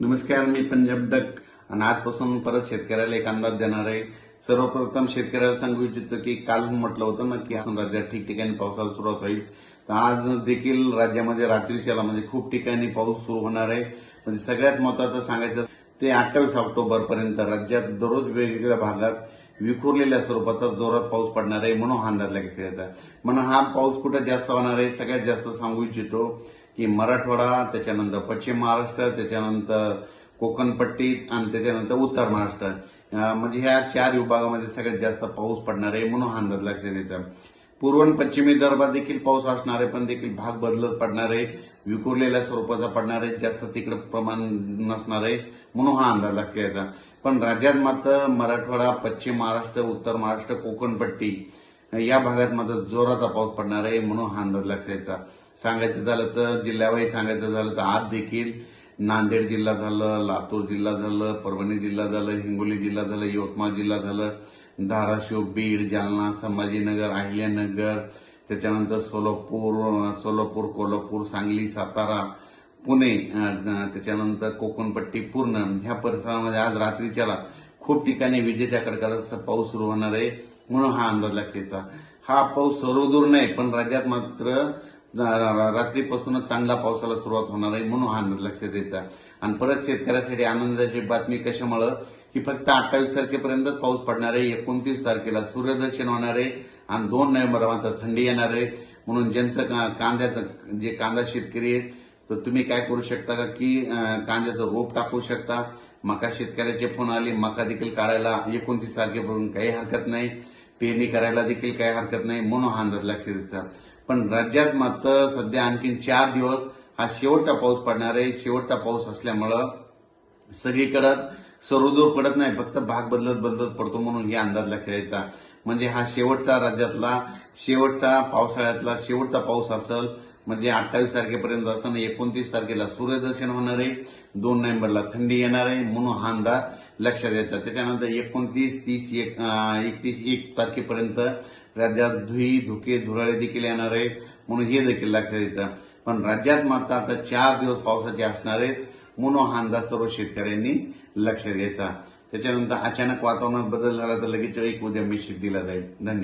नमस्कार मी पंजाब डक. आणि आजपासून परत शेतकऱ्याला एक अंदाज देणार आहे. सर्वप्रथम शेतकऱ्याला सांगू इच्छितो की काल हो म्हटलं होतं ना की राज्यात ठिकठिकाणी पावसाला सुरुवात होईल. तर आज देखील राज्यामध्ये रात्रीच्याला म्हणजे खूप ठिकाणी पाऊस सुरू होणार आहे. म्हणजे सगळ्यात महत्वाचं सांगायचं ते अठ्ठावीस ऑक्टोबर पर्यंत राज्यात दररोज वेगवेगळ्या भागात विखुरलेल्या स्वरूपाचा जोरात पाऊस पडणार आहे म्हणून हा अंदाज लागेल म्हणून हा पाऊस कुठं जास्त होणार आहे सगळ्यात जास्त सांगू इच्छितो की मराठवाडा त्याच्यानंतर पश्चिम महाराष्ट्र त्याच्यानंतर कोकणपट्टी आणि त्याच्यानंतर उत्तर महाराष्ट्र. म्हणजे ह्या चार विभागामध्ये सगळ्यात जास्त पाऊस पडणार आहे म्हणून हा अंदाज लक्षात येतो पूर्व आणि पश्चिमी विदर्भात देखील पाऊस असणार आहे पण देखील भाग बदलत पडणार आहे. विखुरलेल्या स्वरूपाचा पडणार आहे जास्त तिकडे प्रमाण नसणार आहे म्हणून हा अंदाज लक्षात येतात पण राज्यात मात्र मराठवाडा पश्चिम महाराष्ट्र उत्तर महाराष्ट्र कोकणपट्टी या भागात मात्र जोराचा पाऊस पडणार आहे म्हणून हा अंदाज लक्षायचा सांगायचं झालं तर जिल्ह्यावाही सांगायचं झालं तर आज देखील नांदेड जिल्हा झालं लातूर जिल्हा झालं परभणी जिल्हा झालं हिंगोली जिल्हा झालं यवतमाळ जिल्हा झालं धाराशिव बीड जालना संभाजीनगर अहिल्यानगर त्याच्यानंतर सोलापूर सोलापूर कोल्हापूर सांगली सातारा पुणे त्याच्यानंतर कोकणपट्टी पूर्ण ह्या परिसरामध्ये आज रात्रीच्याला खूप ठिकाणी विजेच्या कडकडाचा पाऊस सुरू होणार आहे. म्हणून हा अंदाज लागतेचा हा पाऊस सर्वदूर नाही पण राज्यात मात्र रात्रीपासूनच चांगला पावसाला सुरुवात होणार आहे म्हणून हा अंदाज लक्षात यायचा आणि परत शेतकऱ्यासाठी आनंदाची बातमी कशामुळं? की फक्त अठ्ठावीस तारखेपर्यंतच पाऊस पडणार आहे एकोणतीस तारखेला सूर्यदर्शन होणार आहे आणि दोन नोव्हेंबर मात्र थंडी येणार आहे. म्हणून ज्यांचं का- कांद्याचं जे कांदा शेतकरी आहेत तर तुम्ही काय करू शकता का? की कांद्याचं रोप टाकू शकता? मका शेतकऱ्याचे फोन आले मका देखील काढायला एकोणतीस तारखेपर्यंत काही हरकत नाही. पेरणी करायला देखील काही हरकत नाही म्हणून हा अंदाज लक्षात द्यायचा पण राज्यात मात्र सध्या आणखीन चार दिवस हा शेवटचा पाऊस पडणार आहे. शेवटचा पाऊस असल्यामुळं सगळीकडं सर्वदूर पडत नाही. फक्त भाग बदलत बदलत पडतो म्हणून हे अंदाज लक्षात यायचा म्हणजे हा शेवटचा राज्यातला शेवटचा पावसाळ्यातला शेवटचा पाऊस असेल म्हणजे अठ्ठावीस तारखेपर्यंत असं एकोणतीस तारखेला सूर्यदर्शन होणार आहे दोन नोव्हेंबरला थंडी येणार आहे म्हणून हा अंदाज लक्षात यायचा त्याच्यानंतर एकोणतीस तीस एक एकतीस एक तारखेपर्यंत राज्यात धुई धुके धुराळे देखील येणार आहे म्हणून हे देखील लक्षात येतं पण राज्यात मात्र आता चार दिवस पावसाचे असणार आहेत म्हणून हा अंदाज सर्व शेतकऱ्यांनी लक्षात घ्यायचा. त्याच्यानंतर अचानक वातावरणात बदल झाला तर लगेच एक उद्या मेसेज दिला जाईल. धन्यवाद.